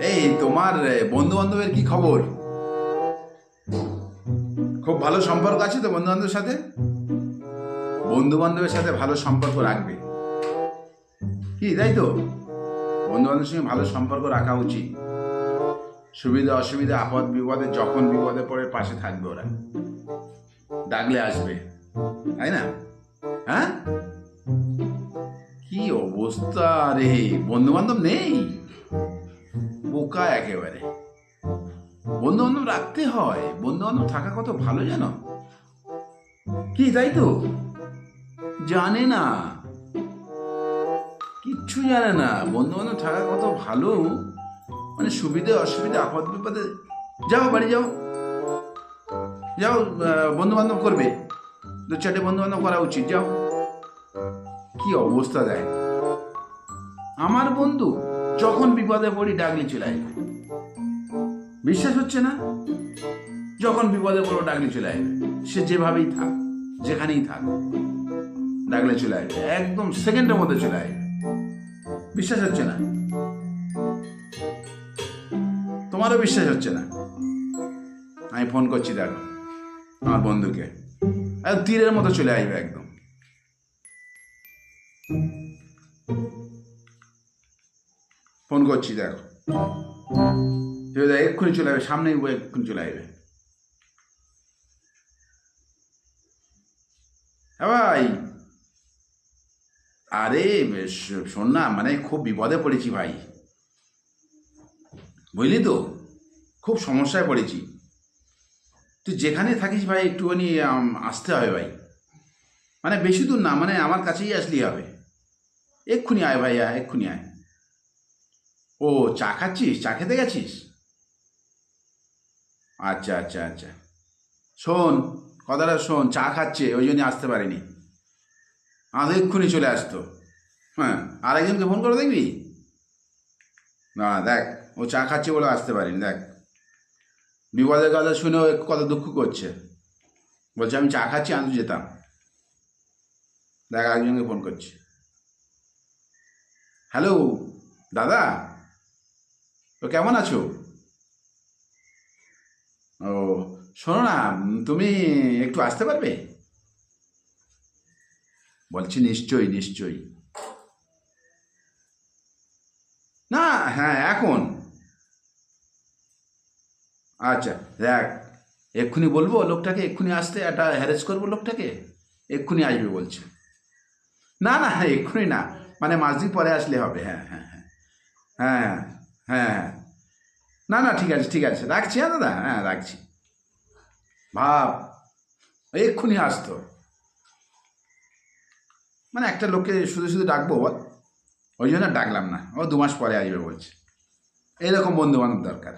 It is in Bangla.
এই, তোমার বন্ধু বান্ধবের কি খবর? খুব ভালো সম্পর্ক আছে তো বন্ধু বান্ধবের সাথে? বন্ধু বান্ধবের সাথে ভালো সম্পর্ক রাখবে। কি, তাই তো? বন্ধু বান্ধবের সঙ্গে ভালো সম্পর্ক রাখা উচিত। সুবিধা, অসুবিধা, আপদ, বিপদে, যখন বিপদে পড়ে পাশে থাকবে ওরা। ডাকলে আসবে। তাই না? হ্যাঁ? কি অবস্থা রে? বন্ধু বান্ধব নেই? বোকা একেবারে। বন্ধু বান্ধব রাখতে হয়। বন্ধু বান্ধব থাকা কত ভালো জানো? কি তাই তো? জানে না। কিচ্ছু জানে না। বন্ধু বান্ধব থাকা কত ভালো। মানে সুবিধে, অসুবিধে, আপদ বিপদে। যাও বাড়ি, যাও। যাও বন্ধু বান্ধব করবে। দু চারটে বন্ধু বান্ধব করা উচিত, যাও। কি অবস্থা দেয় আমার বন্ধু যখন বিপদে পড়ি, ডাকলি চলে আসবে বিশ্বাস হচ্ছে না? যখন বিপদে পড়ো ডাকলে চলে আসবে সে যেভাবেই থাক, যেখানেই থাক, ডাকলে চলে আসবে একদম সেকেন্ডের মধ্যে চলে আসবে বিশ্বাস হচ্ছে না? তোমারও বিশ্বাস হচ্ছে না? আমি ফোন করছি, দেখো, আমার বন্ধুকে। তীরের মতো চলে আসবে, একদম। করছি, দেখো। তুই দেখ, এক্ষুনি চলে আসবে, সামনেই ও এক্ষুনি চলে আসবে। হ্যাঁ ভাই। আরে শোন না মানে খুব বিপদে পড়েছি ভাই। বুঝলি তো? খুব সমস্যায় পড়েছি। তুই যেখানে থাকিস ভাই, একটুখানি আসতে হবে ভাই। মানে বেশি দূর না মানে আমার কাছেই আসলেই হবে। এক্ষুনি আয় ভাই, আয়, এক্ষুনি আয়। ও, চা খাচ্ছিস? চা খেতে গেছিস? আচ্ছা আচ্ছা আচ্ছা। শোন, কথাটা শোন, চা খাচ্ছে, ওই জন্য আসতে পারিনি। আজ এক্ষুনি চলে আসতো। হ্যাঁ আরেকজনকে ফোন করে দেখবি? না, দেখ, ও চা খাচ্ছে বলে আসতে পারিনি, দেখ। বিপদের কথা শুনে ও কত দুঃখ করছে। বলছে, আমি চা খাচ্ছি, আমি যেতাম। দেখ, আরেকজনকে ফোন করছি। হ্যালো দাদা? তো কেমন আছো? ও, শোনো না, তুমি একটু আসতে পারবে? বলছি নিশ্চয়ই নিশ্চয়ই। না হ্যাঁ এখন। আচ্ছা দেখ, এক্ষুনি বলব লোকটাকে, এক্ষুনি আসতে, একটা হ্যারেস করব লোকটাকে, এক্ষুনি আসবে বলছে। না না হ্যাঁ এক্ষুনি না মানে মাস দিন পরে আসলে হবে হ্যাঁ হ্যাঁ হ্যাঁ। হ্যাঁ হ্যাঁ না না, ঠিক আছে ঠিক আছে, রাখছি হ্যাঁ দাদা হ্যাঁ রাখছি। ভাব, এক্ষুনি আসতো। মানে একটা লোককে শুধু শুধু ডাকবো, বল। ওই জন্য ডাকলাম না, ও দু মাস পরে আসবে বলছে। এইরকম বন্ধু বান্ধব দরকার।